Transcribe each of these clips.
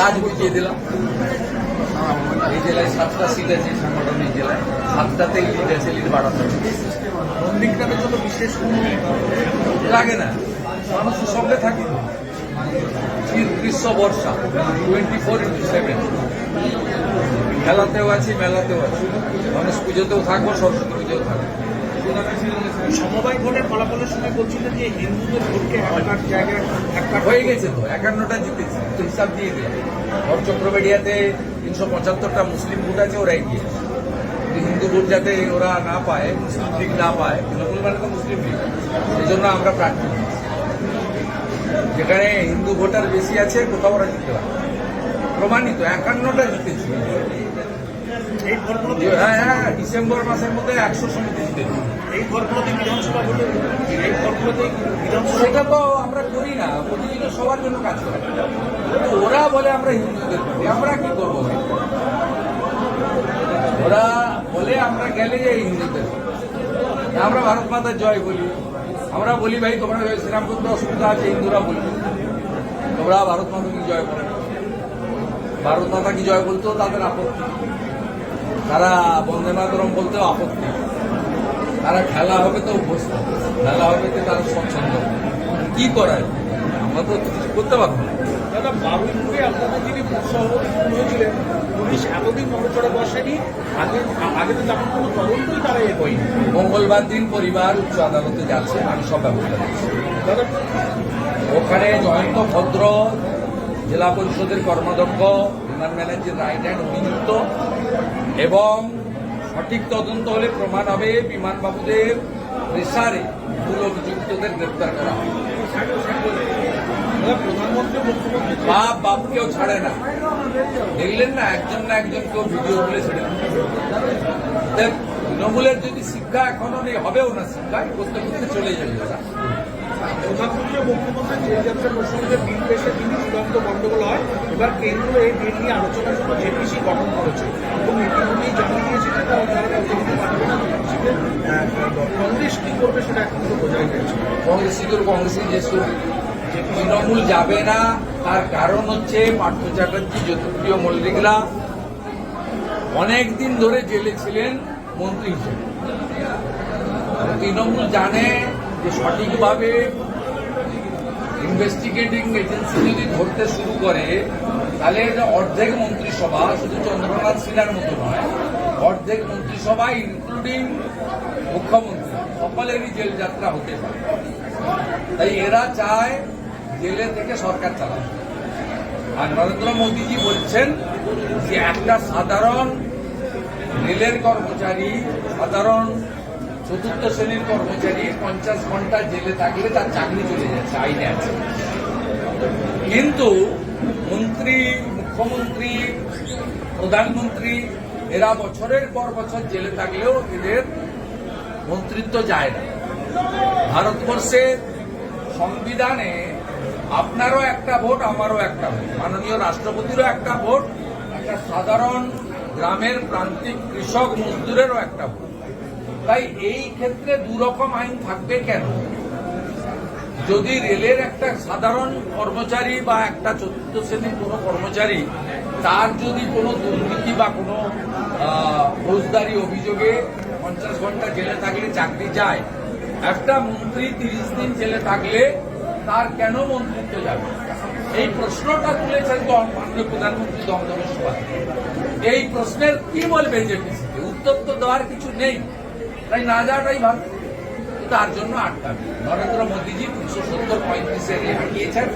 কাজ বুঝিয়ে দিলাম। এই জেলায় সাতটা সিট আছে এই জেলায়। সাতটাতেই লিড আছে লিড বাড়াতে হবে। নন্দীগ্রামের জন্য বিশেষ লাগে না মানুষের সঙ্গে থাকি। গ্রীষ্ম বর্ষা টোয়েন্টি ফোর ইন্টু সেভেন খেলাতেও আছি মেলাতেও আছি। গণেশ পুজোতেও থাকব সরস্বতী পুজোতেও থাকব। সমবায় ভোটের ফলাফলের সময় বলছিলেন যে হিন্দুদের ভোটকে এক জায়গায় হয়ে গেছে তো, একান্নটা জিতেছে, তো হিসাব দিয়ে দিলাম ভর চক্রবেড়িয়াতে তিনশো পঁচাত্তরটা মুসলিম ভোট আছে ওরা আছে। কিন্তু হিন্দু ভোট যাতে ওরা না পায়, মুসলিম লীগ না পায় তৃণমূল মানে তো মুসলিম লীগ সেই জন্য আমরা প্রার্থী। যেখানে হিন্দু ভোটার বেশি আছে, কোথাও ওরা জিততে পারে প্রমাণিত, একান্নটা জিতেছি। হ্যাঁ হ্যাঁ ডিসেম্বর মাসের মধ্যে একশো সমিতি জিতেছি এই ফলগুলোতে বিধানসভা ভোটে এই ফলগুলোতে বিধানসভা সেটা তো আমরা করি না মোদিজি তো সবার জন্য কাজ করে। ওরা বলে আমরা হিন্দুদের করি আমরা কি করব? ওরা বলে আমরা গেলে যে হিন্দুদের আমরা ভারত মাতার জয় বলি। আমরা বলি ভাই তোমরা শ্রীরাম করতে অসুবিধা আছে হিন্দুরা বলি। তোমরা ভারত মাতা কি জয় বলো ভারত মাতা কি জয় বলতেও তাদের আপত্তি। তারা বন্দে মাতরম বলতেও আপত্তি। তারা খেলা হবে তো অভ্যস্ত। খেলা হবে তো তারা স্বচ্ছন্দ। কি করায়? আমরা তো কিছু করতে পারব না। দাদা বারুইপুরে আপনাদের যিনি হয়েছিলেন পুলিশ এতদিন নড়চড়ে বসেনি। আগে আগে তো তেমন কোনো তদন্তই তারা এ হয়নি মঙ্গলবার দিন পরিবার উচ্চ আদালতে যাচ্ছে আমি সব ব্যবস্থা নিচ্ছি। দাদা ওখানে জয়ন্ত ভদ্র জেলা পরিষদের কর্মাধ্যক্ষ বিমান ম্যানেজার রাইট হ্যান্ড অভিযুক্ত এবং সঠিক তদন্ত হলে প্রমাণ হবে বিমানবাবুদের প্রেসারে মূল অভিযুক্তদের গ্রেপ্তার করা মুখ্যমন্ত্রী বাপ কেউ ছাড়ে না। দেখলেন না, একজন না একজন কেউ ভিডিও তুলে ছেড়ে তৃণমূলের যদি শিক্ষা এখনও নেই হবেও না শিক্ষা করতে করতে চলে যাবে ওরা প্রধানমন্ত্রী মুখ্যমন্ত্রী জেল যাত্রা প্রসঙ্গে বিল পেশে তিনি চূড়ান্ত গণ্ডগোল হয় এবার কেন্দ্র এই বিল নিয়ে আলোচনার জন্য জেপিসি গঠন করেছে। এবং ইতিমধ্যেই জানিয়ে দিয়েছে যে তারা তারা রাজনীতি পাঠাবে না জেপিসিতে কংগ্রেস কি করবে সেটা এখন তো বোঝাই যাচ্ছে কংগ্রেস কংগ্রেসই যে তৃণমূল যাবে না তার কারণ হচ্ছে পার্থ চ্যাটার্জি জ্যোতিপ্রিয় মল্লিকরা অনেক দিন ধরে জেলে ছিলেন মন্ত্রী হিসেবে। তৃণমূল জানে যে সঠিকভাবে ইনভেস্টিগেটিং এজেন্সি যদি ধরতে শুরু করে, তাহলে অর্ধেক মন্ত্রিসভা, শুধু চন্দ্রনাথ সিনহার মতো নয়, অর্ধেক মন্ত্রিসভা ইনক্লুডিং মুখ্যমন্ত্রী, সকলেরই জেল যাত্রা হতে পারে। তাই এরা চায় জেলে থেকে সরকার চালাবে আর নরেন্দ্র মোদীজি বলছেন যে একটা সাধারণ রেলের কর্মচারী, সাধারণ চতুর্থ শ্রেণির কর্মচারী পঞ্চাশ ঘণ্টা জেলে থাকলে তার চাকরি চলে যাচ্ছে, আইনে আছে। কিন্তু মন্ত্রী, মুখ্যমন্ত্রী, প্রধানমন্ত্রী, এরা বছরের পর বছর জেলে থাকলেও এদের মন্ত্রিত্ব যায় না। ভারতবর্ষের সংবিধানে আপনারও একটা ভোট, আমারও একটা ভোট, মাননীয় রাষ্ট্রপতিরও একটা ভোট, একটা সাধারণ গ্রামের প্রান্তিক কৃষক মজদুরেরও একটা ভোট তাই এই ক্ষেত্রে দুরকম আইন থাকবে কেন? যদি রেলের একটা সাধারণ কর্মচারী বা একটা চতুর্থ শ্রেণির কোনো কর্মচারী, তার যদি কোনো দুর্নীতি বা কোনো ফৌজদারি অভিযোগে পঞ্চাশ ঘণ্টা জেলে থাকলে চাকরি যায় একটা মন্ত্রী তিরিশ দিন জেলে থাকলে তার কেন মন্ত্রিত্ব যাবে? এই প্রশ্নটা তুলেছেন মাননীয় প্রধানমন্ত্রী দমদমের সভায়। এই প্রশ্নের কি বলবে জেপিসিকে উত্তর তো দেওয়ার কিছু নেই। তাই না যাওয়াটাই ভালো। তার জন্য আটকাবে নরেন্দ্র মোদীজি তিনশো সত্তর পঁয়ত্রিশে রে হাঁটিয়েছেন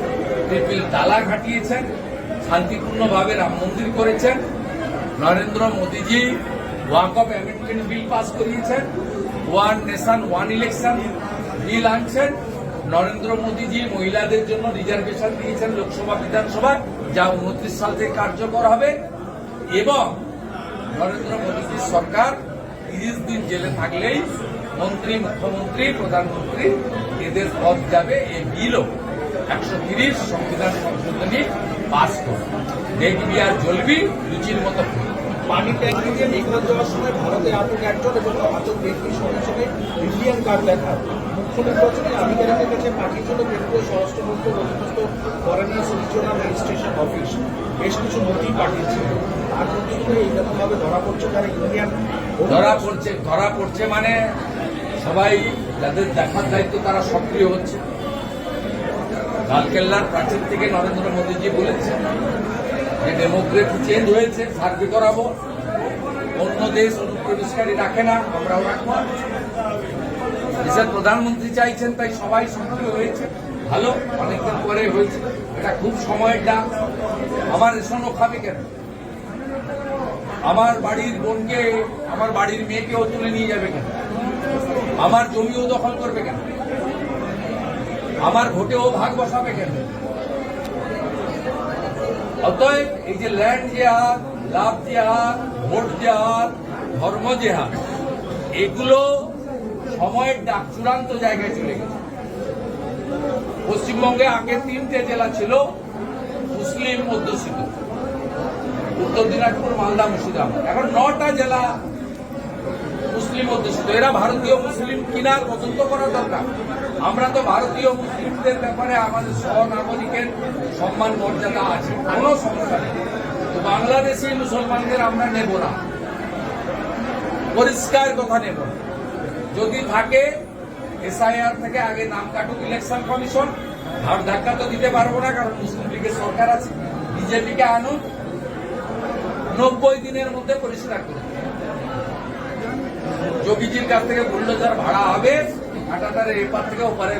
ট্রিপিল তালা হাঁটিয়েছেন শান্তিপূর্ণভাবে রাম মন্দির করেছেন, নরেন্দ্র মোদীজি ওয়াক অফ অ্যামেন্ডমেন্ট বিল পাস করিয়েছেন, one nation, one election bill আনছেন নরেন্দ্র মোদীজি মহিলাদের জন্য রিজার্ভেশন দিয়েছেন লোকসভা বিধানসভা যা উনত্রিশ সাল থেকে কার্যকর হবে এবং নরেন্দ্র মোদীজির সরকার তিরিশ দিন জেলে থাকলেই মন্ত্রী, মুখ্যমন্ত্রী, প্রধানমন্ত্রী এদের পদ যাবে এই বিলও একশো তিরিশ সংবিধান সংশোধনী পাস করবে দেখবি আর জ্বলবি, লুচির মতো। পানি ট্যাঙ্কি দিয়ে যাওয়ার সময় ভারতে একজন এবং ব্যক্তির সঙ্গে সঙ্গে ইন্ডিয়ান কার্ড মুখ্য কাছে কেন্দ্রীয় স্বরাষ্ট্রমন্ত্রী অধীনস্থ রেজিস্ট্রেশন অফিস। বেশ কিছু নথি পাঠিয়েছিল। তার ধরা পড়ছে যারা ইন্ডিয়ান ধরা পড়ছে ধরা পড়ছে মানে সবাই যাদের দেখার দায়িত্ব তারা সক্রিয় হচ্ছে। লালকেল্লার প্রাচীর থেকে নরেন্দ্র মোদীজি বলেছেন। যে ডেমোক্রেসি চেঞ্জ হয়েছে, সার্ভে করাবো। অন্য দেশ অনুপ্রবেশকারী রাখে না, আমরাও রাখব। দেশের প্রধানমন্ত্রী চাইছেন, তাই সবাই সক্রিয় হয়েছে। ভালো, অনেকদিন পরে হয়েছে। এটা খুব সময়ের ডাক আমার রেশনও খাবে কেন? আমার বাড়ির বোনকে, আমার বাড়ির মেয়েকেও তুলে নিয়ে যাবে কেন? আমার জমিও দখল করবে কেন? আমার ভোটেও ভাগ বসাবে কেন? অতএব এই যে ল্যান্ড জেহাদ লাভ জেহাদ ভোট জেহাদ ধর্ম জেহাদ এগুলো সময়ের ডাক চূড়ান্ত জায়গায় চলে গেছে। পশ্চিমবঙ্গে আগে তিনটে জেলা ছিল, মুসলিম অধ্যুষিত উত্তর দিনাজপুর, মালদা, মুর্শিদাবাদ। এখন নটা জেলা মুসলিম অধ্যুষিত এরা ভারতীয় মুসলিম কিনা পছন্দ করা দরকার। আমরা তো ভারতীয় মুসলিমদের ব্যাপারে আমাদের সহনাগরিকের সম্মান, মর্যাদা আছে, কোনো সমস্যা নেই। তো বাংলাদেশি মুসলমানদের আমরা নেব না। পরিষ্কার কথা নেব। যদি থাকে, এসআইআর থেকে আগে নাম কাটুক ইলেকশন কমিশন আর ধাক্কা তো দিতে পারব না, কারণ মুসলিম লীগের সরকার আছে, বিজেপিকে আনুন নব্বই দিনের মধ্যে পরিষ্কার করে যোগীজির কাছ থেকে বুল্ডোজার ভাড়া হবে কাটাতারের এপার থেকে ওপারে